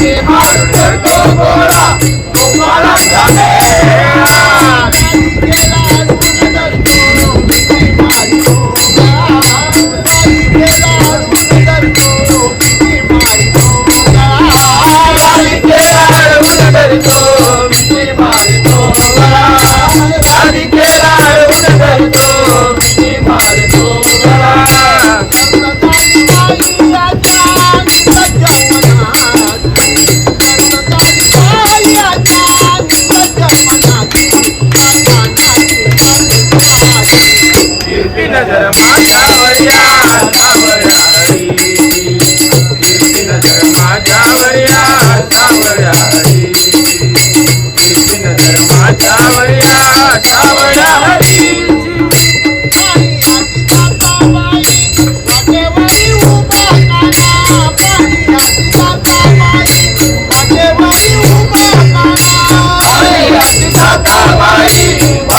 से मार कर दो गोरा हरी कृष्ण धर्माचा वरिया चावडा हरी जी बाई दाता